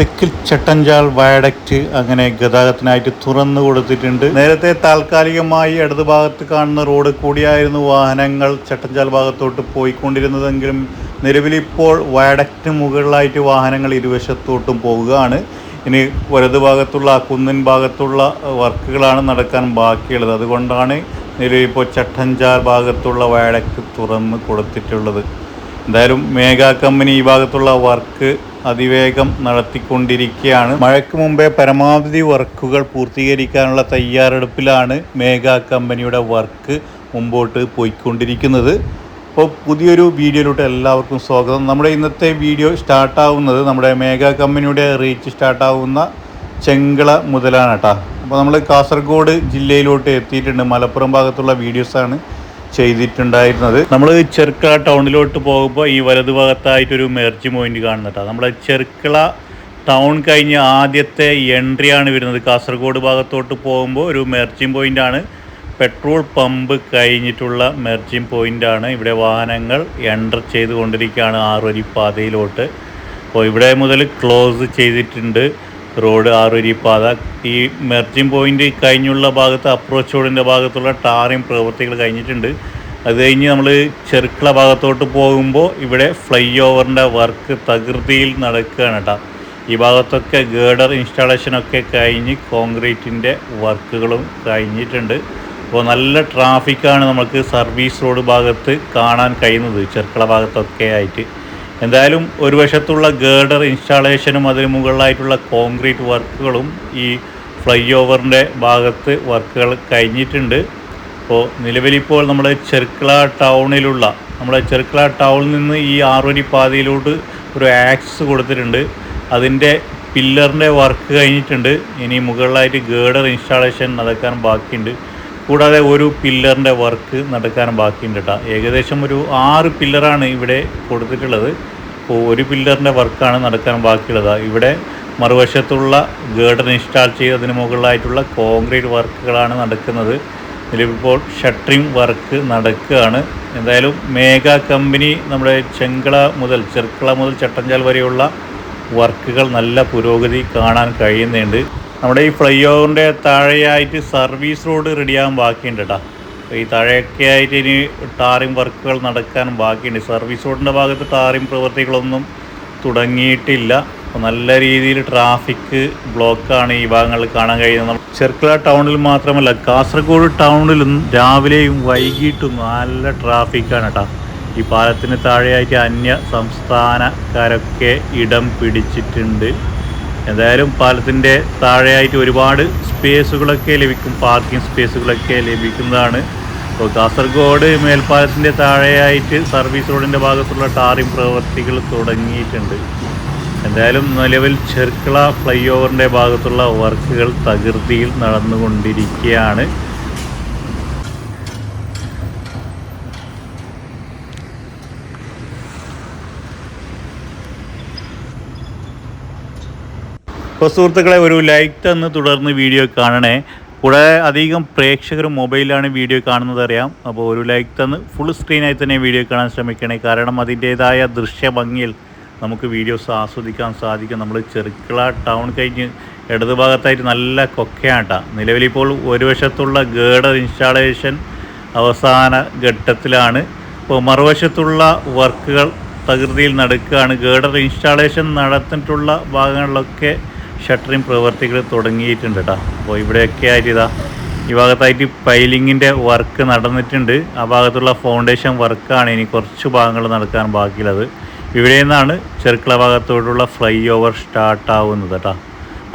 തെക്കിൽ Chattanchal viaduct അങ്ങനെ ഗതാഗതത്തിനായിട്ട് തുറന്നു കൊടുത്തിട്ടുണ്ട്. നേരത്തെ താൽക്കാലികമായി ഇടത് ഭാഗത്ത് കാണുന്ന റോഡ് കൂടിയായിരുന്നു വാഹനങ്ങൾ ചട്ടഞ്ചാൽ ഭാഗത്തോട്ട് പോയിക്കൊണ്ടിരുന്നതെങ്കിലും നിലവിലിപ്പോൾ വയഡക്റ്റ് മുകളിലായിട്ട് വാഹനങ്ങൾ ഇരുവശത്തോട്ടും പോവുകയാണ്. ഇനി വലത് ഭാഗത്തുള്ള കുന്നിൻ ഭാഗത്തുള്ള വർക്കുകളാണ് നടക്കാൻ ബാക്കിയുള്ളത്. അതുകൊണ്ടാണ് നിലവിലിപ്പോൾ ചട്ടഞ്ചാൽ ഭാഗത്തുള്ള വയഡക്റ്റ് തുറന്ന് കൊടുത്തിട്ടുള്ളത്. എന്തായാലും മേഘ കമ്പനി ഈ ഭാഗത്തുള്ള വർക്ക് അതിവേഗം നടത്തിക്കൊണ്ടിരിക്കുകയാണ്. മഴയ്ക്ക് മുമ്പേ പരമാവധി വർക്കുകൾ പൂർത്തീകരിക്കാനുള്ള തയ്യാറെടുപ്പിലാണ് മേഘ കമ്പനിയുടെ വർക്ക് മുമ്പോട്ട് പോയിക്കൊണ്ടിരിക്കുന്നത്. അപ്പോൾ പുതിയൊരു വീഡിയോയിലോട്ട് എല്ലാവർക്കും സ്വാഗതം. നമ്മുടെ ഇന്നത്തെ വീഡിയോ സ്റ്റാർട്ടാവുന്നത് നമ്മുടെ മേഘ കമ്പനിയുടെ റീച്ച് സ്റ്റാർട്ടാവുന്ന ചെങ്കള മുതലാണ് കേട്ടോ അപ്പോൾ നമ്മൾ കാസർഗോഡ് ജില്ലയിലോട്ട് എത്തിയിട്ടുണ്ട്. മലപ്പുറം ഭാഗത്തുള്ള വീഡിയോസാണ്. ചെയ്തിട്ടുണ്ടായിരുന്നത്. നമ്മൾ ചെർക്കള ടൗണിലോട്ട് പോകുമ്പോൾ ഈ വലതുഭാഗത്തായിട്ടൊരു മെർജ് പോയിന്റ് കാണുന്നുണ്ട് നമ്മൾ ചെർക്കള ടൗൺ കഴിഞ്ഞ് ആദ്യത്തെ എൻട്രിയാണ് വരുന്നത്. കാസർഗോഡ് ഭാഗത്തോട്ട് പോകുമ്പോൾ ഒരു മെർജിങ് പോയിന്റാണ് പെട്രോൾ പമ്പ് കഴിഞ്ഞിട്ടുള്ള മെർജിങ് പോയിന്റാണ് ഇവിടെ വാഹനങ്ങൾ എന്റർ ചെയ്തുകൊണ്ടിരിക്കുകയാണ് ആറുവരി പാതയിലോട്ട്. അപ്പോൾ ഇവിടെ മുതൽ ക്ലോസ് ചെയ്തിട്ടുണ്ട്. റോഡ് ആറുവരി പാത ഈ മെർജിംഗ് പോയിന്റ് കഴിഞ്ഞുള്ള ഭാഗത്ത് അപ്രോച്ച് റോഡിന്റെ ഭാഗത്തുള്ള ടാറിങ് പ്രവൃത്തികൾ കഴിഞ്ഞിട്ടുണ്ട്. അത് കഴിഞ്ഞ് നമ്മൾ ചെറുക്കള ഭാഗത്തോട്ട് പോകുമ്പോൾ ഇവിടെ ഫ്ലൈ ഓവറിന്റെ വർക്ക് തകൃതിയിൽ നടക്കുകയാണ് കേട്ടോ. ഈ ഭാഗത്തൊക്കെ ഗേഡർ ഇൻസ്റ്റാളേഷനൊക്കെ കഴിഞ്ഞ് കോൺക്രീറ്റിന്റെ വർക്കുകളും കഴിഞ്ഞിട്ടുണ്ട്. അപ്പോൾ നല്ല ട്രാഫിക്കാണ് നമുക്ക് സർവീസ് റോഡ് ഭാഗത്ത് കാണാൻ കഴിയുന്നത് ചെറുക്കള ഭാഗത്തൊക്കെ ആയിട്ട്. എന്തായാലും ഒരു വശത്തുള്ള ഗേർഡർ ഇൻസ്റ്റാളേഷനും അതിന് മുകളിലായിട്ടുള്ള കോൺക്രീറ്റ് വർക്കുകളും ഈ ഫ്ലൈ ഓവറിന്റെ ഭാഗത്ത് വർക്കുകൾ കഴിഞ്ഞിട്ടുണ്ട്. അപ്പോൾ നിലവിലിപ്പോൾ നമ്മുടെ ചെർക്കള ടൗണിലുള്ള നമ്മുടെ ചെർക്കള ടൗണിൽ നിന്ന് ഈ ആറുവരി പാതയിലോട്ട് ഒരു ആക്സസ് കൊടുത്തിട്ടുണ്ട്. അതിന്റെ പില്ലറിന്റെ വർക്ക് കഴിഞ്ഞിട്ടുണ്ട്. ഇനി മുകളിലായിട്ട് ഗേർഡർ ഇൻസ്റ്റാളേഷൻ നടക്കാൻ ബാക്കിയുണ്ട്. കൂടാതെ ഒരു പില്ലറിന്റെ വർക്ക് നടക്കാൻ ബാക്കിയുണ്ട് കേട്ടോ. ഏകദേശം ഒരു ആറ് പില്ലറാണ് ഇവിടെ കൊടുത്തിട്ടുള്ളത്. അപ്പോൾ ഒരു പില്ലറിന്റെ വർക്കാണ് നടക്കാൻ ബാക്കിയുള്ളത്. ഇവിടെ മറുവശത്തുള്ള ഗേർഡൻ ഇൻസ്റ്റാൾ ചെയ്തതിന് മുകളിലായിട്ടുള്ള കോൺക്രീറ്റ് വർക്കുകളാണ് നടക്കുന്നത്. നിലവിലിപ്പോൾ ഷട്ടറിങ് വർക്ക് നടക്കുകയാണ്. എന്തായാലും മേഘ കമ്പനി നമ്മുടെ ചെങ്കള മുതൽ ചെർക്കള മുതൽ ചട്ടഞ്ചാൽ വരെയുള്ള വർക്കുകൾ നല്ല പുരോഗതി കാണാൻ കഴിയുന്നുണ്ട്. നമ്മുടെ ഈ ഫ്ലൈ ഓവറിന്റെ താഴെയായിട്ട് സർവീസ് റോഡ് റെഡിയാകാൻ ബാക്കിയുണ്ട് കേട്ടോ ഈ താഴെയൊക്കെ ആയിട്ട് ഇനി ടാറിംഗ് വർക്കുകൾ നടക്കാൻ ബാക്കിയുണ്ട്. സർവീസ് റോഡിന്റെ ഭാഗത്ത് ടാറിംഗ് പ്രവൃത്തികളൊന്നും തുടങ്ങിയിട്ടില്ല. അപ്പോൾ നല്ല രീതിയിൽ ട്രാഫിക് ബ്ലോക്കാണ് ഈ ഭാഗങ്ങളിൽ കാണാൻ കഴിയുന്നത്. ചെർക്കള ടൗണിൽ മാത്രമല്ല കാസർഗോഡ് ടൗണിലും രാവിലെയും വൈകിട്ടും നല്ല ട്രാഫിക്കാണ് കേട്ടോ ഈ പാലത്തിന് താഴെയായിട്ട് അന്യ സംസ്ഥാനക്കാരൊക്കെ ഇടം പിടിച്ചിട്ടുണ്ട്. എന്തായാലും പാലത്തിന്റെ താഴെയായിട്ട് ഒരുപാട് സ്പേസുകളൊക്കെ ലഭിക്കും പാർക്കിംഗ് സ്പേസുകളൊക്കെ ലഭിക്കുന്നതാണ്. ഇപ്പോൾ കാസർഗോഡ് മേൽപ്പാലത്തിന്റെ താഴെയായിട്ട് സർവീസ് റോഡിന്റെ ഭാഗത്തുള്ള ടാറിംഗ് പ്രവൃത്തികൾ തുടങ്ങിയിട്ടുണ്ട്. എന്തായാലും നിലവിൽ ചെർക്കള ഫ്ലൈ ഓവറിന്റെ ഭാഗത്തുള്ള വർക്കുകൾ തകൃതിയിൽ നടന്നുകൊണ്ടിരിക്കുകയാണ്. അപ്പോൾ സുഹൃത്തുക്കളെ ഒരു ലൈക്ക് തന്ന് തുടർന്ന് വീഡിയോ കാണണേ. കൂടെ അധികം പ്രേക്ഷകർ മൊബൈലിലാണ് വീഡിയോ കാണുന്നത് അറിയാം. അപ്പോൾ ഒരു ലൈക്ക് തന്ന് ഫുൾ സ്ക്രീനായി തന്നെ വീഡിയോ കാണാൻ ശ്രമിക്കണേ. കാരണം അതിന്റേതായ ദൃശ്യഭംഗിയിൽ നമുക്ക് വീഡിയോസ് ആസ്വദിക്കാൻ സാധിക്കും. നമ്മൾ ചെറുക്കള ടൗൺ കഴിഞ്ഞ് ഇടത് ഭാഗത്തായിട്ട് നല്ല കൊക്കയാട്ട. നിലവിലിപ്പോൾ ഒരു വശത്തുള്ള ഗേഡർ ഇൻസ്റ്റാളേഷൻ അവസാന ഘട്ടത്തിലാണ്. ഇപ്പോൾ മറുവശത്തുള്ള വർക്കുകൾ തകൃതിയിൽ നടക്കുകയാണ്. ഗേഡർ ഇൻസ്റ്റാളേഷൻ നടത്തിയിട്ടുള്ള ഭാഗങ്ങളിലൊക്കെ ഷട്ടറിങ് പ്രവർത്തികൾ തുടങ്ങിയിട്ടുണ്ട് കേട്ടോ അപ്പോൾ ഇവിടെയൊക്കെ ആയിട്ട് ഇതാ ഈ ഭാഗത്തായിട്ട് പൈലിങ്ങിന്റെ വർക്ക് നടന്നിട്ടുണ്ട്. ആ ഭാഗത്തുള്ള ഫൗണ്ടേഷൻ വർക്കാണ് ഇനി കുറച്ച് ഭാഗങ്ങൾ നടക്കാൻ ബാക്കിയുള്ളത്. ഇവിടെ നിന്നാണ് ചെറുക്കള ഭാഗത്തോടുള്ള ഫ്ലൈ ഓവർ സ്റ്റാർട്ടാവുന്നത് കേട്ടോ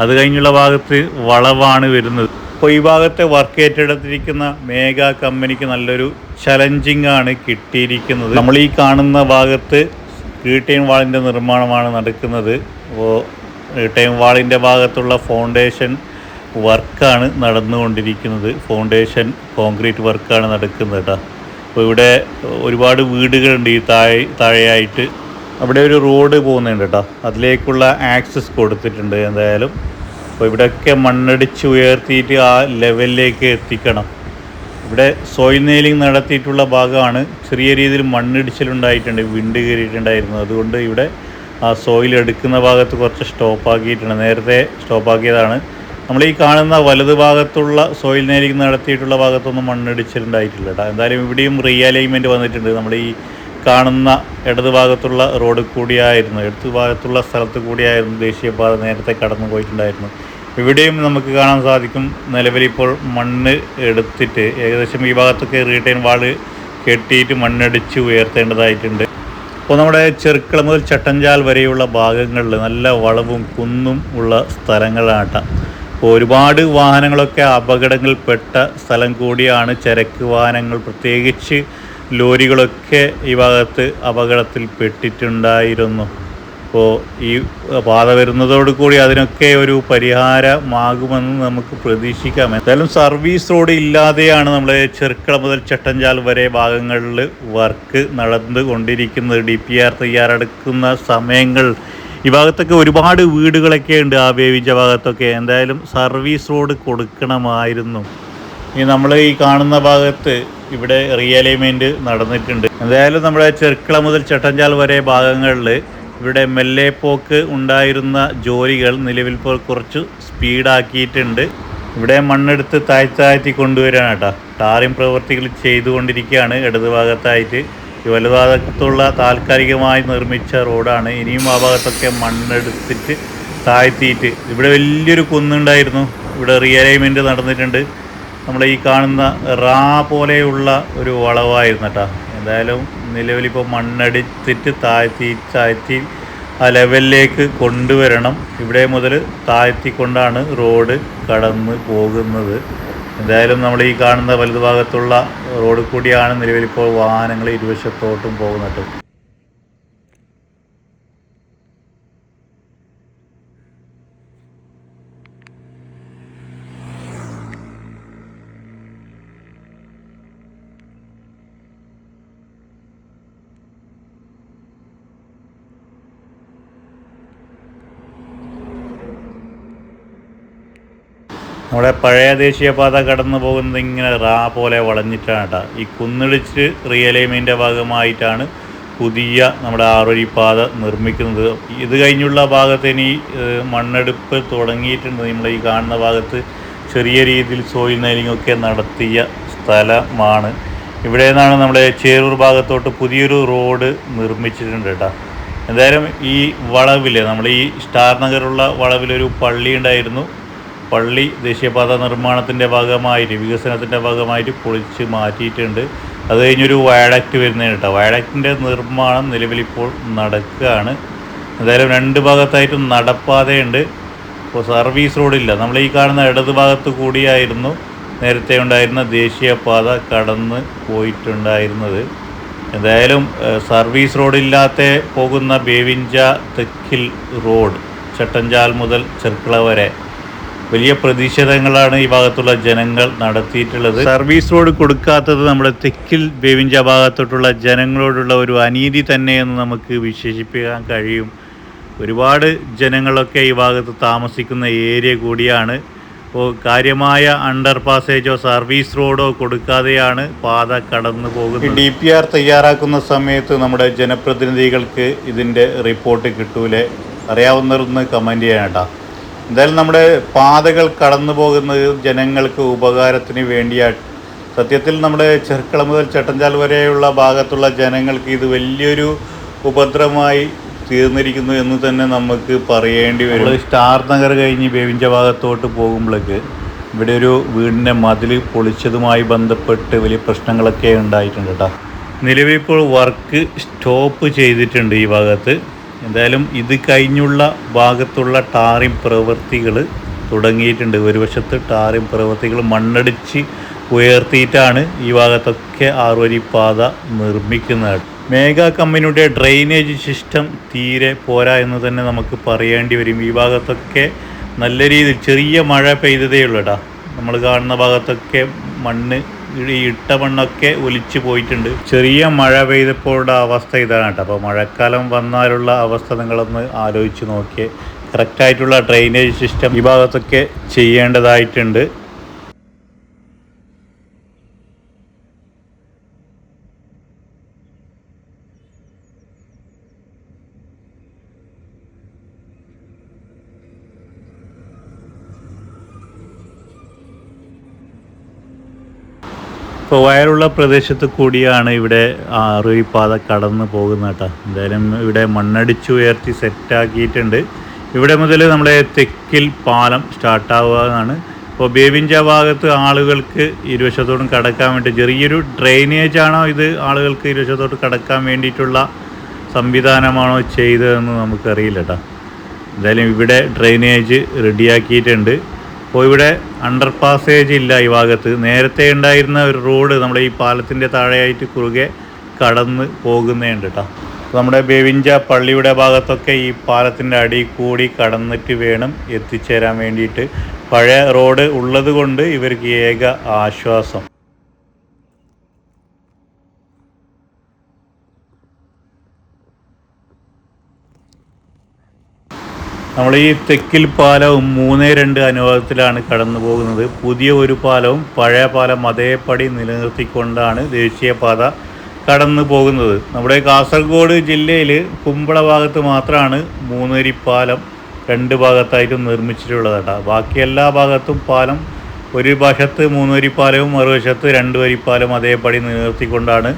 അത് കഴിഞ്ഞുള്ള ഭാഗത്ത് വളവാണ് വരുന്നത്. അപ്പോൾ ഈ ഭാഗത്തെ വർക്ക് ഏറ്റെടുത്തിരിക്കുന്ന മേഘ കമ്പനിക്ക് നല്ലൊരു ചലഞ്ചിങ് ആണ് കിട്ടിയിരിക്കുന്നത്. നമ്മൾ ഈ കാണുന്ന ഭാഗത്ത് കീട്ടീൻ വാളിന്റെ നിർമ്മാണമാണ് നടക്കുന്നത്. അപ്പോൾ റീറ്റെയിൻ വാളിന്റെ ഭാഗത്തുള്ള ഫൗണ്ടേഷൻ വർക്കാണ് നടന്നുകൊണ്ടിരിക്കുന്നത്. ഫൗണ്ടേഷൻ കോൺക്രീറ്റ് വർക്കാണ് നടക്കുന്നത് കേട്ടോ അപ്പോൾ ഇവിടെ ഒരുപാട് വീടുകളുണ്ട് ഈ താഴെ താഴെയായിട്ട്. അവിടെ ഒരു റോഡ് പോകുന്നുണ്ട് കേട്ടോ അതിലേക്കുള്ള ആക്സസ് കൊടുത്തിട്ടുണ്ട് എന്തായാലും. അപ്പോൾ ഇവിടെയൊക്കെ മണ്ണടിച്ച് ഉയർത്തിയിട്ട് ആ ലെവലിലേക്ക് എത്തിക്കണം. ഇവിടെ സോയിൽ നെയിലിംഗ് നടത്തിയിട്ടുള്ള ഭാഗമാണ്. ചെറിയ രീതിയിൽ മണ്ണിടിച്ചിലുണ്ടായിട്ടുണ്ട് വിണ്ട് കയറിയിട്ടുണ്ടായിരുന്നു. അതുകൊണ്ട് ഇവിടെ ആ സോയിൽ എടുക്കുന്ന ഭാഗത്ത് കുറച്ച് സ്റ്റോപ്പ് ആക്കിയിട്ടുണ്ട്. നേരത്തെ സ്റ്റോപ്പ് ആക്കിയതാണ്. നമ്മൾ ഈ കാണുന്ന വലത് ഭാഗത്തുള്ള സോയിൽ നേരിക്ക് നടത്തിയിട്ടുള്ള ഭാഗത്തൊന്നും മണ്ണിടിച്ചിട്ടുണ്ടായിട്ടില്ല കേട്ടോ എന്തായാലും ഇവിടെയും റീഅലൈൻമെന്റ് വന്നിട്ടുണ്ട്. നമ്മൾ ഈ കാണുന്ന ഇടത് ഭാഗത്തുള്ള റോഡ് കൂടിയായിരുന്നു. ഇടത് ഭാഗത്തുള്ള സ്ഥലത്ത് കൂടിയായിരുന്നു ദേശീയപാത നേരത്തെ കടന്നു പോയിട്ടുണ്ടായിരുന്നു. ഇവിടെയും നമുക്ക് കാണാൻ സാധിക്കും നിലവിലിപ്പോൾ മണ്ണ് എടുത്തിട്ട് ഏകദേശം ഈ ഭാഗത്തൊക്കെ റീട്ടൈൻ വാൾ കെട്ടിയിട്ട് മണ്ണടിച്ച് ഉയർത്തേണ്ടതായിട്ടുണ്ട്. അപ്പോൾ നമ്മുടെ ചെറുക്കള മുതൽ ചട്ടഞ്ചാൽ വരെയുള്ള ഭാഗങ്ങളിൽ നല്ല വളവും കുന്നും ഉള്ള സ്ഥലങ്ങളാണ് ട്ടോ. അപ്പോൾ ഒരുപാട് വാഹനങ്ങളൊക്കെ അപകടങ്ങളിൽപ്പെട്ട സ്ഥലം കൂടിയാണ് ചരക്ക് വാഹനങ്ങൾ പ്രത്യേകിച്ച് ലോറികളൊക്കെ ഈ ഭാഗത്ത് അപകടത്തിൽ പെട്ടിട്ടുണ്ടായിരുന്നു അപ്പോൾ ഈ പാത വരുന്നതോടുകൂടി അതിനൊക്കെ ഒരു പരിഹാരമാകുമെന്ന് നമുക്ക് പ്രതീക്ഷിക്കാം. എന്തായാലും സർവീസ് റോഡ് ഇല്ലാതെയാണ് നമ്മൾ ചെറുക്കള മുതൽ ചട്ടഞ്ചാൽ വരെ ഭാഗങ്ങളിൽ വർക്ക് നടന്നുകൊണ്ടിരിക്കുന്നത് ഡി പി ആർ തയ്യാറെടുക്കുന്ന സമയങ്ങൾ. ഈ ഭാഗത്തൊക്കെ ഒരുപാട് വീടുകളൊക്കെ ഉണ്ട് ആ വേവിച്ച ഭാഗത്തൊക്കെ. എന്തായാലും സർവീസ് റോഡ് കൊടുക്കണമായിരുന്നു. ഇനി നമ്മൾ ഈ കാണുന്ന ഭാഗത്ത് ഇവിടെ റിയലൈൻമെന്റ് നടന്നിട്ടുണ്ട്. എന്തായാലും നമ്മുടെ ചെറുക്കള മുതൽ ചട്ടഞ്ചാൽ വരെ ഭാഗങ്ങളിൽ ഇവിടെ മെല്ലെ പോക്ക് ഉണ്ടായിരുന്ന ജോലികൾ നിലവിൽ ഇപ്പോൾ കുറച്ച് സ്പീഡാക്കിയിട്ടുണ്ട്. ഇവിടെ മണ്ണെടുത്ത് താഴ്ത്തി താഴ്ത്തി കൊണ്ടുവരാണ് കേട്ടോ. ടാറിംഗ് പ്രവൃത്തികൾ ചെയ്തുകൊണ്ടിരിക്കുകയാണ് ഇടത് ഭാഗത്തായിട്ട് ഈ വലതുഭാഗത്തുള്ള താൽക്കാലികമായി നിർമ്മിച്ച റോഡാണ്. ഇനിയും ആ ഭാഗത്തൊക്കെ മണ്ണെടുത്തിട്ട് താഴ്ത്തിയിട്ട്. ഇവിടെ വലിയൊരു കുന്നുണ്ടായിരുന്നു. ഇവിടെ റിയലൈൻമെന്റ് നടന്നിട്ടുണ്ട്. നമ്മൾ ഈ കാണുന്ന റാ പോലെയുള്ള ഒരു വളവായിരുന്നു കേട്ടോ. എന്തായാലും നിലവിലിപ്പോൾ മണ്ണടിച്ചിട്ട് താഴ്ത്തി താഴ്ത്തി ആ ലെവലിലേക്ക് കൊണ്ടുവരണം. ഇവിടെ മുതൽ താഴ്ത്തിക്കൊണ്ടാണ് റോഡ് കടന്ന് പോകുന്നത്. എന്തായാലും നമ്മൾ ഈ കാണുന്ന വലതുഭാഗത്തുള്ള റോഡ് കൂടിയാണ് നിലവിലിപ്പോൾ വാഹനങ്ങൾ ഇരുവശത്തോട്ടും പോകുന്നത്. നമ്മുടെ പഴയ ദേശീയപാത കടന്നു പോകുന്നത് ഇങ്ങനെ റാ പോലെ വളഞ്ഞിട്ടാണ് കേട്ടോ. ഈ കുന്നിടിച്ച് റിയലൈമിന്റെ ഭാഗമായിട്ടാണ് പുതിയ നമ്മുടെ ആറൊഴി പാത നിർമ്മിക്കുന്നത്. ഇത് കഴിഞ്ഞുള്ള ഭാഗത്ത് ഇനി മണ്ണെടുപ്പ് തുടങ്ങിയിട്ടുണ്ട്. നമ്മൾ ഈ കാണുന്ന ഭാഗത്ത് ചെറിയ രീതിയിൽ സോയിൽ നൈലിംഗ് ഒക്കെ നടത്തിയ സ്ഥലമാണ്. ഇവിടെ നിന്നാണ് നമ്മുടെ ചേരൂർ ഭാഗത്തോട്ട് പുതിയൊരു റോഡ് നിർമ്മിച്ചിട്ടുണ്ട് കേട്ടോ. എന്തായാലും ഈ വളവിൽ നമ്മൾ ഈ സ്റ്റാർ നഗറുള്ള വളവിലൊരു പള്ളി ഉണ്ടായിരുന്നു. പള്ളി ദേശീയപാത നിർമ്മാണത്തിന്റെ ഭാഗമായിട്ട് വികസനത്തിന്റെ ഭാഗമായിട്ട് പൊളിച്ച് മാറ്റിയിട്ടുണ്ട്. അത് കഴിഞ്ഞൊരു വയഡക്റ്റ് വരുന്നതിന് കേട്ടോ. വയഡക്റ്റിന്റെ നിർമ്മാണം നിലവിലിപ്പോൾ നടക്കുകയാണ്. എന്തായാലും രണ്ട് ഭാഗത്തായിട്ടും നടപ്പാതയുണ്ട്. ഇപ്പോൾ സർവീസ് റോഡില്ല. നമ്മൾ ഈ കാണുന്ന ഇടത് ഭാഗത്ത് കൂടിയായിരുന്നു നേരത്തെ ഉണ്ടായിരുന്ന ദേശീയപാത കടന്ന് പോയിട്ടുണ്ടായിരുന്നത്. എന്തായാലും സർവീസ് റോഡില്ലാത്ത പോകുന്ന ബേവിഞ്ച തെക്കിൽ റോഡ് ചട്ടഞ്ചാൽ മുതൽ ചെർക്കള വരെ. വലിയ പ്രതിഷേധങ്ങളാണ് ഈ ഭാഗത്തുള്ള ജനങ്ങൾ നടത്തിയിട്ടുള്ളത്. സർവീസ് റോഡ് കൊടുക്കാത്തത് നമ്മുടെ തെക്കിൽ ബേവിഞ്ച ഭാഗത്തോട്ടുള്ള ജനങ്ങളോടുള്ള ഒരു അനീതി തന്നെയെന്ന് നമുക്ക് വിശേഷിപ്പിക്കാൻ കഴിയും. ഒരുപാട് ജനങ്ങളൊക്കെ ഈ ഭാഗത്ത് താമസിക്കുന്ന ഏരിയ കൂടിയാണ്. അപ്പോൾ കാര്യമായ അണ്ടർ പാസേജോ സർവീസ് റോഡോ കൊടുക്കാതെയാണ് പാത കടന്നു പോകുന്നത്. ഡി പി ആർ തയ്യാറാക്കുന്ന സമയത്ത് നമ്മുടെ ജനപ്രതിനിധികൾക്ക് ഇതിന്റെ റിപ്പോർട്ട് കിട്ടൂലേ? അറിയാവുന്നവരൊന്ന് കമന്റ് ചെയ്യാം കേട്ടോ എന്തായാലും നമ്മുടെ പാതകൾ കടന്നു പോകുന്നത് ജനങ്ങൾക്ക് ഉപകാരത്തിന് വേണ്ടിയാണ് സത്യത്തിൽ നമ്മുടെ ചെറുക്കള മുതൽ ചട്ടഞ്ചാൽ വരെയുള്ള ഭാഗത്തുള്ള ജനങ്ങൾക്ക് ഇത് വലിയൊരു ഉപദ്രവമായി തീർന്നിരിക്കുന്നു എന്ന് തന്നെ നമുക്ക് പറയേണ്ടി വരും. സ്റ്റാർ നഗർ കഴിഞ്ഞ് ബേവിഞ്ച ഭാഗത്തോട്ട് പോകുമ്പോഴേക്ക് ഇവിടെ ഒരു വീടിന്റെ മതിൽ പൊളിച്ചതുമായി ബന്ധപ്പെട്ട് വലിയ പ്രശ്നങ്ങളൊക്കെ ഉണ്ടായിട്ടുണ്ട് കേട്ടോ നിലവിലിപ്പോൾ വർക്ക് സ്റ്റോപ്പ് ചെയ്തിട്ടുണ്ട് ഈ ഭാഗത്ത്. എന്തായാലും ഇത് കഴിഞ്ഞുള്ള ഭാഗത്തുള്ള ടാറിംഗ് പ്രവൃത്തികൾ തുടങ്ങിയിട്ടുണ്ട്. ഒരു വശത്ത് ടാറിംഗ് പ്രവൃത്തികൾ മണ്ണടിച്ച് ഉയർത്തിയിട്ടാണ് ഈ ഭാഗത്തൊക്കെ ആറുവരി പാത നിർമ്മിക്കുന്നത്. മേഘ കമ്പനിയുടെ ഡ്രെയിനേജ് സിസ്റ്റം തീരെ പോരാ എന്ന് തന്നെ നമുക്ക് പറയേണ്ടി വരും. ഈ ഭാഗത്തൊക്കെ നല്ല രീതിയിൽ ചെറിയ മഴ പെയ്തതേ ഉള്ളൂ നമ്മൾ കാണുന്ന ഭാഗത്തൊക്കെ മണ്ണ് ഈ ഇട്ട മണ്ണൊക്കെ ഒലിച്ചു പോയിട്ടുണ്ട്. ചെറിയ മഴ പെയ്തപ്പോഴുള്ള അവസ്ഥ ഇതാണ് കേട്ടോ. അപ്പോൾ മഴക്കാലം വന്നാലുള്ള അവസ്ഥ നിങ്ങളൊന്ന് ആലോചിച്ച് നോക്കിയേ. കറക്റ്റായിട്ടുള്ള ഡ്രെയിനേജ് സിസ്റ്റം ഈ ഭാഗത്തൊക്കെ ചെയ്യേണ്ടതായിട്ടുണ്ട്. ഇപ്പോൾ വയറുള്ള പ്രദേശത്ത് കൂടിയാണ് ഇവിടെ അറിവിപ്പാത കടന്നു പോകുന്നത് കേട്ടോ. എന്തായാലും ഇവിടെ മണ്ണടിച്ചു ഉയർത്തി സെറ്റാക്കിയിട്ടുണ്ട് ഇവിടെ മുതൽ നമ്മുടെ തെക്കിൽ പാലം സ്റ്റാർട്ടാവുകയാണ് ഇപ്പോൾ ബേബിഞ്ച ഭാഗത്ത് ആളുകൾക്ക് ഇരുവശത്തോടും കടക്കാൻ വേണ്ടി ചെറിയൊരു ഡ്രെയിനേജ് ആണോ ഇത് ആളുകൾക്ക് ഇരുവശത്തോട്ട് കടക്കാൻ വേണ്ടിയിട്ടുള്ള സംവിധാനമാണോ ചെയ്തതെന്ന് നമുക്കറിയില്ല കേട്ടോ. എന്തായാലും ഇവിടെ ഡ്രെയിനേജ് റെഡിയാക്കിയിട്ടുണ്ട് അപ്പോൾ ഇവിടെ അണ്ടർ പാസേജ് ഇല്ല ഈ ഭാഗത്ത്. നേരത്തെ ഉണ്ടായിരുന്ന ഒരു റോഡ് നമ്മുടെ ഈ പാലത്തിന്റെ താഴെയായിട്ട് കുറുകെ കടന്ന് പോകുന്നതുണ്ട് കേട്ടോ നമ്മുടെ ബേവിഞ്ച പള്ളിയുടെ ഭാഗത്തൊക്കെ ഈ പാലത്തിന്റെ അടി കൂടി കടന്നിട്ട് വേണം എത്തിച്ചേരാൻ വേണ്ടിയിട്ട്. പഴയ റോഡ് ഉള്ളത് കൊണ്ട് ഇവർക്ക് ഏക ആശ്വാസം. നമ്മൾ ഈ തെക്കിൽ പാലവും മൂന്ന് രണ്ട് അനുവാദത്തിലാണ് കടന്നു പോകുന്നത്. പുതിയ ഒരു പാലവും പഴയ പാലം അതേപടി നിലനിർത്തിക്കൊണ്ടാണ് ദേശീയപാത കടന്നു പോകുന്നത്. നമ്മുടെ കാസർഗോഡ് ജില്ലയിൽ കുമ്പള ഭാഗത്ത് മാത്രമാണ് മൂന്നേരി പാലം രണ്ട് ഭാഗത്തായിട്ടും നിർമ്മിച്ചിട്ടുള്ളത് കേട്ടോ ബാക്കി എല്ലാ ഭാഗത്തും പാലം ഒരു വശത്ത് മൂന്നുവരിപ്പാലവും മറുവശത്ത് രണ്ട് വരിപ്പാലം അതേപടി നിലനിർത്തിക്കൊണ്ടാണ്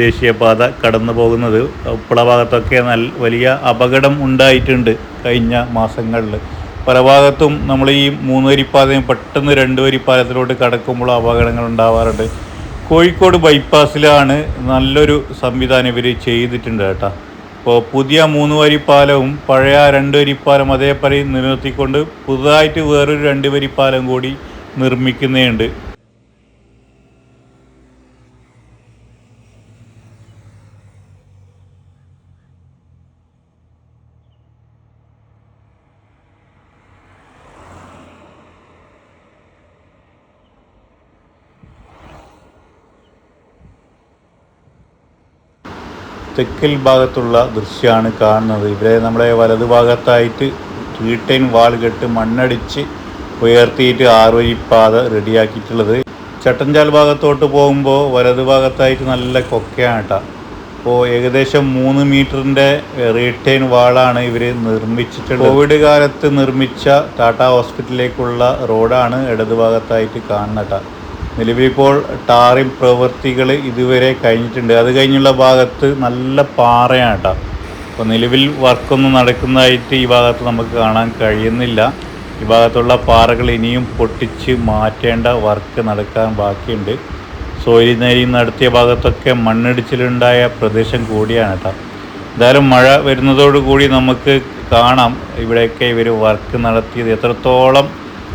ദേശീയപാത കടന്നു പോകുന്നത് ഉപ്പള ഭാഗത്തൊക്കെ നല്ല വലിയ അപകടം ഉണ്ടായിട്ടുണ്ട് കഴിഞ്ഞ മാസങ്ങളിൽ. പല ഭാഗത്തും നമ്മൾ ഈ മൂന്ന് വരിപ്പാതയും പെട്ടെന്ന് രണ്ട് വരിപ്പാലത്തിലോട്ട് കടക്കുമ്പോൾ അപകടങ്ങൾ ഉണ്ടാവാറുണ്ട്. കോഴിക്കോട് ബൈപ്പാസിലാണ് നല്ലൊരു സംവിധാനം ഇവർ ചെയ്തിട്ടുണ്ട് കേട്ടോ. അപ്പോൾ പുതിയ മൂന്ന് വരിപ്പാലവും പഴയ രണ്ട് വരിപ്പാലം അതേപടി നിലനിർത്തിക്കൊണ്ട് പുതുതായിട്ട് വേറൊരു രണ്ട് വരിപ്പാലം കൂടി നിർമ്മിക്കുന്നുണ്ട്. തെക്കൽ ഭാഗത്തുള്ള ദൃശ്യമാണ് കാണുന്നത്. ഇവരെ നമ്മളെ വലതു ഭാഗത്തായിട്ട് റീട്ടൈൻ വാൾ കെട്ട് മണ്ണടിച്ച് ഉയർത്തിയിട്ട് ആറുവരിപ്പാത റെഡിയാക്കിയിട്ടുള്ളത്. ചട്ടഞ്ചാൽ ഭാഗത്തോട്ട് പോകുമ്പോൾ വലതു ഭാഗത്തായിട്ട് നല്ല കൊക്കയാണ് കേട്ടോ അപ്പോൾ ഏകദേശം മൂന്ന് മീറ്ററിന്റെ റീട്ടെയിൻ വാളാണ് ഇവർ നിർമ്മിച്ചിട്ടുള്ളത്. കോവിഡ് കാലത്ത് നിർമ്മിച്ച ടാറ്റ ഹോസ്പിറ്റലിലേക്കുള്ള റോഡാണ് ഇടതുഭാഗത്തായിട്ട് കാണുന്നത് നിലവിലിപ്പോൾ ടാറിംഗ് പ്രവൃത്തികൾ ഇതുവരെ കഴിഞ്ഞിട്ടുണ്ട്. അത് കഴിഞ്ഞുള്ള ഭാഗത്ത് നല്ല പാറയാണ് കേട്ടോ. അപ്പോൾ നിലവിൽ വർക്കൊന്നും നടക്കുന്നതായിട്ട് ഈ ഭാഗത്ത് നമുക്ക് കാണാൻ കഴിയുന്നില്ല. ഈ ഭാഗത്തുള്ള പാറകൾ ഇനിയും പൊട്ടിച്ച് മാറ്റേണ്ട വർക്ക് നടക്കാൻ ബാക്കിയുണ്ട്. സോയിൽ നേരി നടത്തിയ ഭാഗത്തൊക്കെ മണ്ണിടിച്ചിലുണ്ടായ പ്രദേശം കൂടിയാണ് കേട്ടോ. എന്തായാലും മഴ വരുന്നതോടുകൂടി നമുക്ക് കാണാം ഇവിടെയൊക്കെ ഇവർ വർക്ക് നടത്തിയത്. എത്രത്തോളം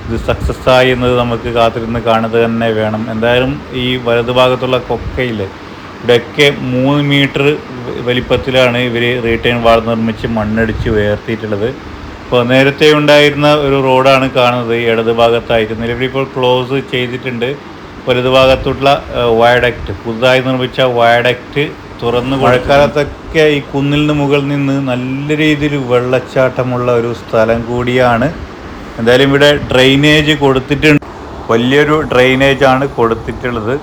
ഇത് സക്സസ് എന്നത് നമുക്ക് കാത്തിരുന്ന് കാണുക തന്നെ വേണം. എന്തായാലും ഈ വലതുഭാഗത്തുള്ള കൊക്കയിൽ ഇവിടെയൊക്കെ മൂന്ന് മീറ്റർ വലിപ്പത്തിലാണ് ഇവർ റീറ്റൈൻ വാൾ നിർമ്മിച്ച് മണ്ണടിച്ച് ഉയർത്തിയിട്ടുള്ളത്. ഇപ്പോൾ നേരത്തെ ഉണ്ടായിരുന്ന ഒരു റോഡാണ് കാണുന്നത് ഇടത് ഭാഗത്തായിട്ട്. നിലവിലിപ്പോൾ ക്ലോസ് ചെയ്തിട്ടുണ്ട്. വലതു ഭാഗത്തുള്ള വയഡക്റ്റ് പുതുതായി നിർമ്മിച്ച വയഡക്റ്റ് തുറന്ന് മഴക്കാലത്തൊക്കെ ഈ കുന്നിൽ നിന്ന് മുകളിൽ നിന്ന് നല്ല രീതിയിൽ വെള്ളച്ചാട്ടമുള്ള ഒരു സ്ഥലം കൂടിയാണ് എന്തായാലും ഇവിടെ ഡ്രെയിനേജ് കൊടുത്തിട്ടുണ്ട്. വലിയൊരു ഡ്രെയിനേജ് ആണ് കൊടുത്തിട്ടുള്ളത്.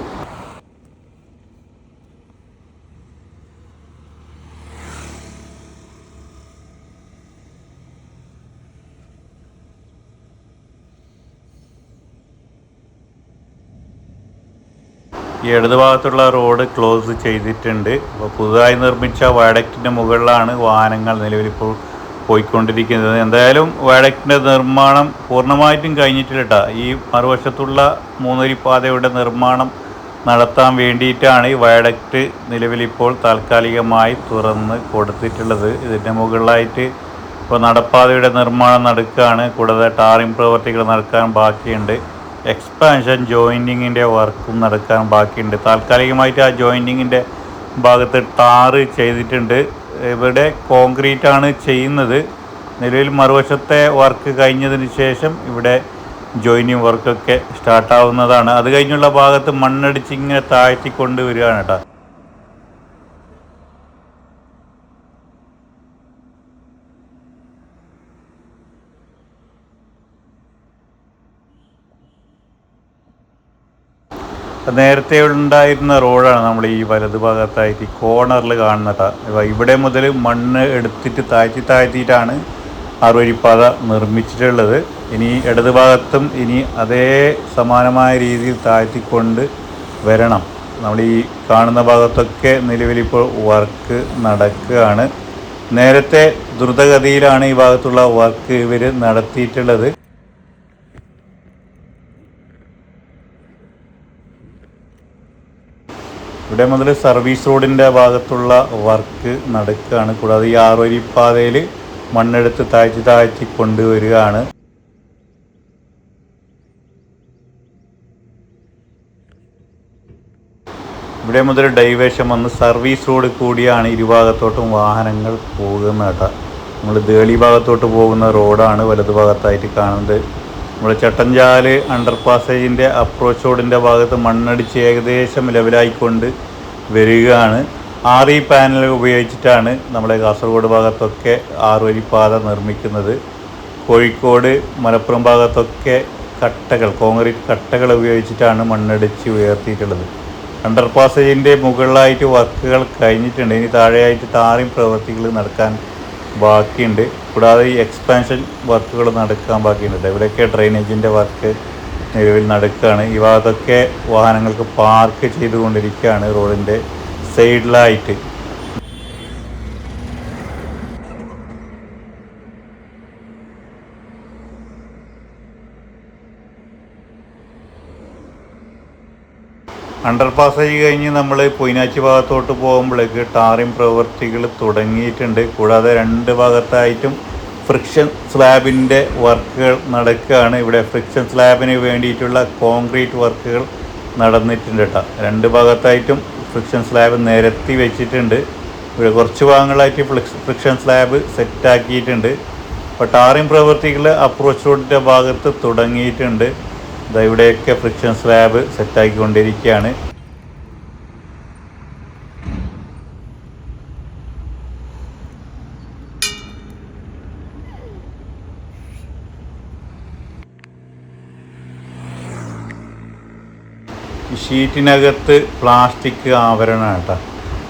ഈ ഇടതു ഭാഗത്തുള്ള റോഡ് ക്ലോസ് ചെയ്തിട്ടുണ്ട്. അപ്പോൾ പുതുതായി നിർമ്മിച്ച വയഡക്റ്റിന്റെ മുകളിലാണ് വാഹനങ്ങൾ നിലവിലിപ്പോൾ പോയിക്കൊണ്ടിരിക്കുന്നത്. എന്തായാലും വയഡക്റ്റിന്റെ നിർമ്മാണം പൂർണമായിട്ടും കഴിഞ്ഞിട്ടില്ല ട്ടാ. ഈ മറുവശത്തുള്ള മൂന്നരിപ്പാതയുടെ നിർമ്മാണം നടത്താൻ വേണ്ടിയിട്ടാണ് ഈ വയഡക്റ്റ് നിലവിലിപ്പോൾ താൽക്കാലികമായി തുറന്ന് കൊടുത്തിട്ടുള്ളത്. ഇതിന്റെ മുകളിലായിട്ട് ഇപ്പോൾ നടപ്പാതയുടെ നിർമ്മാണം നടക്കുകയാണ്. കൂടാതെ ടാറിംഗ് പ്രവർത്തികൾ നടക്കാൻ ബാക്കിയുണ്ട്. എക്സ്പാൻഷൻ ജോയിന്റിങ്ങിന്റെ വർക്കും നടക്കാൻ ബാക്കിയുണ്ട്. താൽക്കാലികമായിട്ട് ആ ജോയിന്റിങ്ങിന്റെ ഭാഗത്ത് ടാറ് ചെയ്തിട്ടുണ്ട്. ഇവിടെ കോൺക്രീറ്റ് ആണ് ചെയ്യുന്നത്. നിലവിൽ മറുവശത്തെ വർക്ക് കഴിഞ്ഞതിന് ശേഷം ഇവിടെ ജോയിനിങ് വർക്കൊക്കെ സ്റ്റാർട്ടാവുന്നതാണ്. അത് കഴിഞ്ഞുള്ള ഭാഗത്ത് മണ്ണടിച്ച് ഇങ്ങനെ താഴ്ത്തിക്കൊണ്ട് വരികയാണ് കേട്ടോ. നേരത്തെ ഉണ്ടായിരുന്ന റോഡാണ് നമ്മൾ ഈ വലതു ഭാഗത്തായിട്ട് ഈ കോർണറിൽ കാണുന്നത് ഇവിടെ മുതൽ മണ്ണ് എടുത്തിട്ട് താഴ്ത്തി താഴ്ത്തിയിട്ടാണ് ആറുവരിപ്പാത നിർമ്മിച്ചിട്ടുള്ളത്. ഇനി ഇടത് ഭാഗത്തും ഇനി അതേ സമാനമായ രീതിയിൽ താഴ്ത്തിക്കൊണ്ട് വരണം. നമ്മൾ ഈ കാണുന്ന ഭാഗത്തൊക്കെ നിലവിലിപ്പോൾ വർക്ക് നടക്കുകയാണ്. നേരത്തെ ദ്രുതഗതിയിലാണ് ഈ ഭാഗത്തുള്ള വർക്ക് ഇവർ നടത്തിയിട്ടുള്ളത്. ഇവിടെ മുതൽ സർവീസ് റോഡിന്റെ ഭാഗത്തുള്ള വർക്ക് നടക്കുകയാണ്. കൂടാതെ ഈ ആറുവരിപ്പാതയിൽ മണ്ണെടുത്ത് താഴ്ത്തി താഴ്ത്തി കൊണ്ടുവരികയാണ്. ഇവിടെ മുതൽ ഡൈവേഷൻ വന്ന് സർവീസ് റോഡ് കൂടിയാണ് ഇരുഭാഗത്തോട്ടും വാഹനങ്ങൾ പോകുന്നത് നമ്മൾ ദേളി ഭാഗത്തോട്ട് പോകുന്ന റോഡാണ് വലതുഭാഗത്തായിട്ട് കാണുന്നത്. നമ്മൾ ചട്ടഞ്ചാൽ അണ്ടർ പാസേജിന്റെ അപ്രോച്ച് റോഡിന്റെ ഭാഗത്ത് മണ്ണടിച്ച് ഏകദേശം ലെവലായിക്കൊണ്ട് വരികയാണ്. ആറി പാനൽ ഉപയോഗിച്ചിട്ടാണ് നമ്മുടെ കാസർഗോഡ് ഭാഗത്തൊക്കെ ആറുവരി പാത നിർമ്മിക്കുന്നത്. കോഴിക്കോട് മലപ്പുറം ഭാഗത്തൊക്കെ കട്ടകൾ കോൺക്രീറ്റ് കട്ടകൾ ഉപയോഗിച്ചിട്ടാണ് മണ്ണടിച്ച് ഉയർത്തിയിട്ടുള്ളത്. അണ്ടർ പാസേജിന്റെ മുകളിലായിട്ട് വർക്കുകൾ കഴിഞ്ഞിട്ടുണ്ട്. ഇനി താഴെയായിട്ട് താറിയും പ്രവൃത്തികൾ നടക്കാൻ ബാക്കിയുണ്ട്. കൂടാതെ ഈ എക്സ്പാൻഷൻ വർക്കുകൾ നടക്കാൻ ബാക്കിയുണ്ട്. ഇവിടെയൊക്കെ ഡ്രെയിനേജിന്റെ വർക്ക് നിലവിൽ നടക്കുകയാണ്. ഈ ഭാഗത്തൊക്കെ വാഹനങ്ങൾക്ക് പാർക്ക് ചെയ്തുകൊണ്ടിരിക്കുകയാണ്. റോഡിന്റെ സൈഡിലായിട്ട് അണ്ടർ ആയി കഴിഞ്ഞ് നമ്മൾ പൊയിനാച്ചി ഭാഗത്തോട്ട് പോകുമ്പോഴേക്ക് ടാറിംഗ് പ്രവൃത്തികൾ തുടങ്ങിയിട്ടുണ്ട്. കൂടാതെ രണ്ട് ഭാഗത്തായിട്ടും ഫ്രിക്ഷൻ സ്ലാബിന്റെ വർക്കുകൾ നടക്കുകയാണ്. ഇവിടെ ഫ്രിക്ഷൻ സ്ലാബിന് വേണ്ടിയിട്ടുള്ള കോൺക്രീറ്റ് വർക്കുകൾ നടന്നിട്ടുണ്ട് കേട്ടോ രണ്ട് ഭാഗത്തായിട്ടും ഫ്രിക്ഷൻ സ്ലാബ് നിരത്തി വെച്ചിട്ടുണ്ട്. ഇവിടെ കുറച്ച് ഭാഗങ്ങളായിട്ട് ഫ്ലിക്സ് ഫ്രിക്ഷൻ സ്ലാബ് സെറ്റാക്കിയിട്ടുണ്ട്. അപ്പോൾ ടാറിംഗ് പ്രവൃത്തികൾ അപ്രോച്ച് റോഡിന്റെ ഭാഗത്ത് തുടങ്ങിയിട്ടുണ്ട്. ദാ ഇവിടെയൊക്കെ ഫ്രിക്ഷൻ സ്ലാബ് സെറ്റാക്കിക്കൊണ്ടിരിക്കുകയാണ് ഷീറ്റിനകത്ത് പ്ലാസ്റ്റിക് ആവരണമാണ് കേട്ടോ.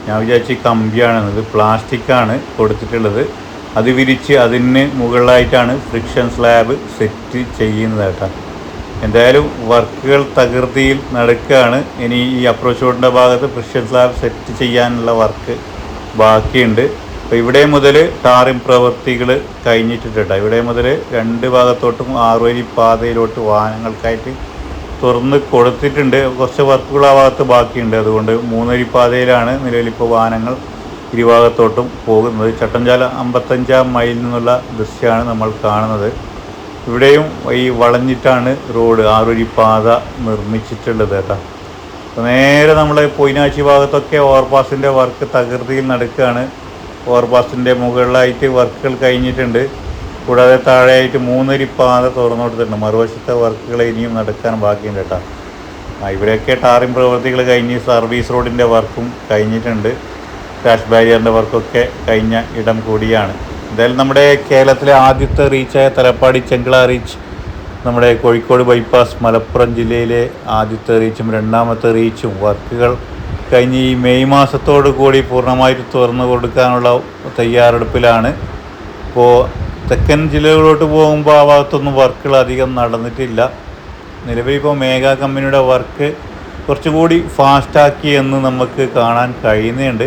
ഞാൻ വിചാരിച്ച് കമ്പിയാണെന്നത് പ്ലാസ്റ്റിക്കാണ് കൊടുത്തിട്ടുള്ളത്. അത് വിരിച്ച് അതിന് മുകളിലായിട്ടാണ് ഫ്രിക്ഷൻ സ്ലാബ് സെറ്റ് ചെയ്യുന്നത് കേട്ടോ. എന്തായാലും വർക്കുകൾ തകൃതിയിൽ നടക്കുകയാണ്. ഇനി ഈ അപ്രോച്ച് റോഡിന്റെ ഭാഗത്ത് ക്രിസ്ത്യൻ സ്ലാബ് സെറ്റ് ചെയ്യാനുള്ള വർക്ക് ബാക്കിയുണ്ട്. അപ്പോൾ ഇവിടെ മുതൽ ടാറിങ് പ്രവൃത്തികൾ കഴിഞ്ഞിട്ടുണ്ട് ഇവിടെ മുതൽ രണ്ട് ഭാഗത്തോട്ടും ആറുവരി പാതയിലോട്ട് വാഹനങ്ങൾക്കായിട്ട് തുറന്ന് കൊടുത്തിട്ടുണ്ട്. കുറച്ച് വർക്കുകൾ ആ ഭാഗത്ത് ബാക്കിയുണ്ട്. അതുകൊണ്ട് മൂന്നരി പാതയിലാണ് നിലവിലിപ്പോൾ വാഹനങ്ങൾ ഇരുഭാഗത്തോട്ടും പോകുന്നത്. ചട്ടഞ്ചാല അമ്പത്തഞ്ചാം മൈലിൽ നിന്നുള്ള ദൃശ്യമാണ് നമ്മൾ കാണുന്നത്. ഇവിടെയും ഈ വളഞ്ഞിട്ടാണ് റോഡ് ആറുവരി പാത നിർമ്മിച്ചിട്ടുള്ളത് കേട്ടോ. അപ്പോൾ നേരെ നമ്മൾ പൊയിനാച്ചി ഭാഗത്തൊക്കെ ഓവർപാസിന്റെ വർക്ക് തകൃതിയിൽ നടക്കുകയാണ്. ഓവർപാസിന്റെ മുകളിലായിട്ട് വർക്കുകൾ കഴിഞ്ഞിട്ടുണ്ട്. കൂടാതെ താഴെയായിട്ട് മൂന്നരി പാത തുറന്നു കൊടുത്തിട്ടുണ്ട് മറുവശത്തെ വർക്കുകൾ ഇനിയും നടക്കാൻ ബാക്കിയുണ്ട് കേട്ടോ. ഇവിടെയൊക്കെ ടാറിംഗ് പ്രവൃത്തികൾ കഴിഞ്ഞ് സർവീസ് റോഡിന്റെ വർക്കും കഴിഞ്ഞിട്ടുണ്ട്. ക്രാഷ് ബാരിയറിന്റെ വർക്കൊക്കെ കഴിഞ്ഞ ഇടം കൂടിയാണ്. എന്തായാലും നമ്മുടെ കേരളത്തിലെ ആദ്യത്തെ റീച്ചായ തലപ്പാടി ചെങ്കള റീച്ച് നമ്മുടെ കോഴിക്കോട് ബൈപ്പാസ് മലപ്പുറം ജില്ലയിലെ ആദ്യത്തെ റീച്ചും രണ്ടാമത്തെ റീച്ചും വർക്കുകൾ കഴിഞ്ഞ് ഈ മെയ് മാസത്തോടു കൂടി പൂർണമായിട്ട് തുറന്നു കൊടുക്കാനുള്ള തയ്യാറെടുപ്പിലാണ്. ഇപ്പോൾ തെക്കൻ ജില്ലകളിലോട്ട് പോകുമ്പോൾ ആ ഭാഗത്തൊന്നും വർക്കുകൾ അധികം നടന്നിട്ടില്ല. നിലവിൽ ഇപ്പോൾ മേഘ കമ്പനിയുടെ വർക്ക് കുറച്ചുകൂടി ഫാസ്റ്റാക്കി എന്ന് നമുക്ക് കാണാൻ കഴിയുന്നുണ്ട്.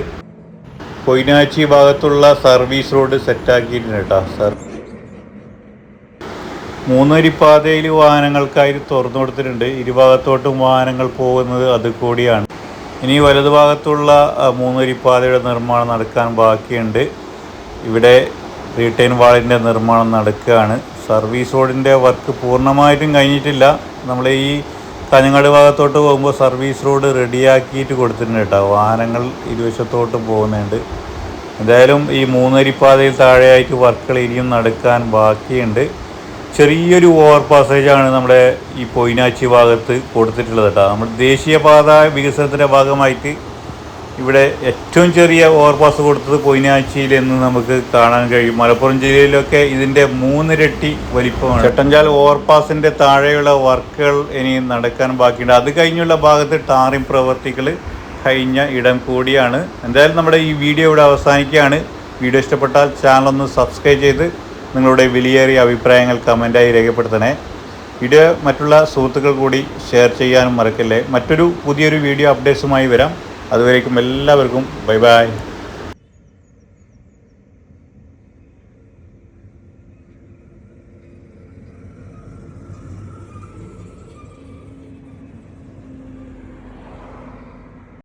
കൊയിനാച്ചി ഭാഗത്തുള്ള സർവീസ് റോഡ് സെറ്റാക്കിയിട്ടുണ്ട് കേട്ടോ സർ. മൂന്നരിപ്പാതയിൽ വാഹനങ്ങൾക്കായി തുറന്നു കൊടുത്തിട്ടുണ്ട്. ഇരുഭാഗത്തോട്ടും വാഹനങ്ങൾ പോകുന്നത് അത് കൂടിയാണ് ഇനി വലതുഭാഗത്തുള്ള മൂന്നരിപ്പാതയുടെ നിർമ്മാണം നടക്കാൻ ബാക്കിയുണ്ട്. ഇവിടെ റീറ്റെയിൻ വാളിന്റെ നിർമ്മാണം നടക്കുകയാണ്. സർവീസ് റോഡിന്റെ വർക്ക് പൂർണമായിട്ടും കഴിഞ്ഞിട്ടില്ല. നമ്മൾ ഈ കാഞ്ഞങ്ങാട് ഭാഗത്തോട്ട് പോകുമ്പോൾ സർവീസ് റോഡ് റെഡിയാക്കിയിട്ട് കൊടുത്തിട്ടുണ്ട് കേട്ടോ. വാഹനങ്ങൾ ഇരുവശത്തോട്ട് പോകുന്നുണ്ട്. എന്തായാലും ഈ മൂന്നരിപ്പാതയിൽ താഴെയായിട്ട് വർക്കുകൾ ഇനിയും നടക്കാൻ ബാക്കിയുണ്ട്. ചെറിയൊരു ഓവർ പാസേജാണ് നമ്മുടെ ഈ പൊയിനാച്ചി ഭാഗത്ത് കൊടുത്തിട്ടുള്ളത് കേട്ടോ. നമ്മുടെ ദേശീയപാത വികസനത്തിന്റെ ഭാഗമായിട്ട് ഇവിടെ ഏറ്റവും ചെറിയ ഓവർപാസ് കൊടുത്തത് കൊയിനാഴ്ചയിൽ എന്ന് നമുക്ക് കാണാൻ കഴിയും. മലപ്പുറം ജില്ലയിലൊക്കെ ഇതിന്റെ മൂന്നിരട്ടി വലിപ്പമാണ്. ചട്ടഞ്ചാൽ ഓവർപാസിന്റെ താഴെയുള്ള വർക്കുകൾ ഇനി നടക്കാൻ ബാക്കിയുണ്ട്. അത് കഴിഞ്ഞുള്ള ഭാഗത്ത് ടാറിംഗ് പ്രവർത്തികൾ കഴിഞ്ഞ ഇടം കൂടിയാണ്. എന്തായാലും നമ്മുടെ ഈ വീഡിയോ ഇവിടെ അവസാനിക്കുകയാണ്. വീഡിയോ ഇഷ്ടപ്പെട്ടാൽ ചാനൽ ഒന്ന് സബ്സ്ക്രൈബ് ചെയ്ത് നിങ്ങളുടെ വിലയേറിയ അഭിപ്രായങ്ങൾ കമന്റായി രേഖപ്പെടുത്തണേ. വീഡിയോ മറ്റുള്ള സുഹൃത്തുക്കൾ കൂടി ഷെയർ ചെയ്യാനും മറക്കല്ലേ. മറ്റൊരു പുതിയൊരു വീഡിയോ അപ്ഡേറ്റ്സുമായി വരാം. അതുവരേക്കും എല്ലാവർക്കും ബൈ ബൈ.